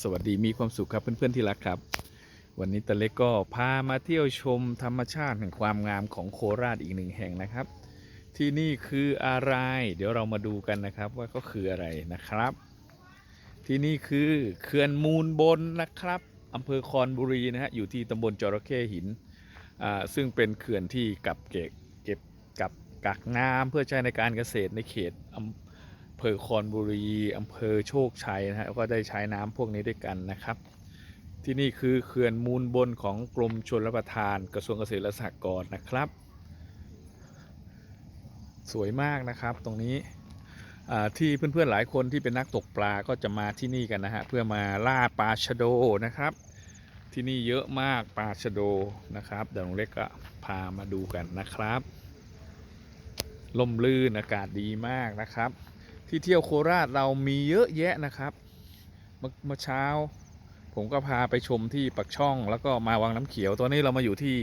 สวัสดีมีความสุขครับเพื่อนๆที่รักครับ วันนี้ตะเล็กก็พามาเที่ยวชมธรรมชาติแห่งความงามของโคราชอีกหนึ่งแห่งนะครับ ที่นี่คืออะไร เดี๋ยวเรามาดูกันนะครับว่าก็คืออะไรนะครับ ที่นี่คือเขื่อนมูลบนนะครับอำเภอคอนบุรีนะฮะอยู่ที่ตำบลจระเข้หินอ่าซึ่งเป็นเขื่อนที่กับเก็บเก็บกับกักน้ำเพื่อใช้ในการเกษตรในเขตอำ ภอคอนบุรีอำเภอโชคชัยนะฮะก็ได้ใช้น้ำพวกนี้ด้วยกันนะครับ ที่นี่คือเขื่อนมูลบนของกรมชลประทานกระทรวงเกษตรและสหกรณ์นะครับ สวยมากนะครับตรงนี้ที่เพื่อนๆหลายคนที่เป็นนักตกปลาก็จะมาที่นี่กันนะฮะเพื่อมาล่าปลาชะโดนะครับ ที่นี่เยอะมากปลาชะโดนะครับเดี๋ยวลุงเล็กก็พามาดูกันนะครับลมลื่นอากาศดีมากนะครับ ที่เที่ยวโคราชเรามีเยอะแยะนะครับเมื่อเช้า ผมก็พาไปชมที่ปักช่อง แล้วก็มาวังน้ำเขียวตอนนี้เรามาอยู่ที่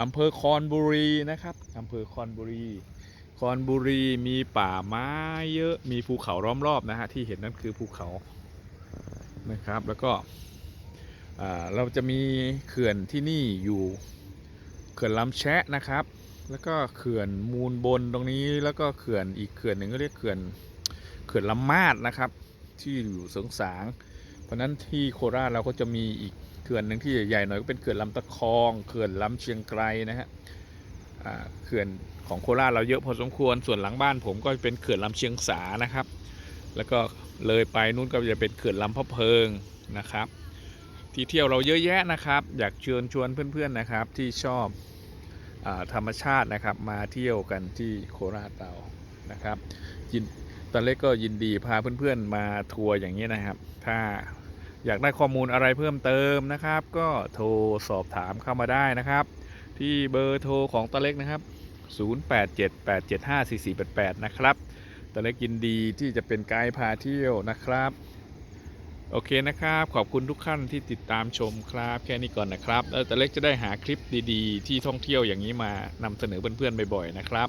อำเภอคอนบุรีนะครับอำเภอคอนบุรีคอนบุรีมีป่าไม้เยอะมีภูเขาล้อมรอบนะฮะที่เห็นนั่นคือภูเขานะครับแล้วก็เราจะมีเขื่อนที่นี่อยู่เขื่อนลำแชะนะครับ แล้วก็เขื่อนมูลบนตรงนี้แล้วก็เขื่อนอีกเขื่อนหนึ่งก็เรียกเขื่อน เขื่อนลำมาดนะครับ ที่อยู่เสงสาง เพราะนั้นที่โคราชเราก็จะมีอีกเขื่อนหนึ่งที่ใหญ่ๆหน่อยก็เป็นเขื่อนลำตะคองเขื่อนลำเชียงไกรนะฮะเขื่อนของโคราชเราเยอะพอสมควรส่วนหลังบ้านผมก็เป็นเขื่อนลำเชียงสานะครับ แล้วก็เลยไปนู่นก็จะเป็นเขื่อนลำพะเพิงนะครับ ที่เที่ยวเราเยอะแยะนะครับ อยากเชิญชวนเพื่อนๆนะครับที่ชอบอธรรมชาตินะครับมาเที่ยวกันที่โคราชเรา นะครับยินตอนเล็กก็ยินดีพาเพื่อนๆมาทัวร์อย่างนี้นะครับ ถ้าอยากได้ข้อมูลอะไรเพิ่มเติมนะครับ ก็โทรสอบถามเข้ามาได้นะครับ ที่เบอร์โทรของตาเล็กนะครับ 0878754488 นะครับตาเล็กยินดีที่จะเป็นไกด์พาเที่ยวนะครับ โอเคนะครับ ขอบคุณทุกท่านที่ติดตามชมครับ แค่นี้ก่อนนะครับแล้วตาเล็กจะได้หาคลิปดีๆ ที่ท่องเที่ยวอย่างนี้มานำเสนอเพื่อนๆบ่อยๆนะครับ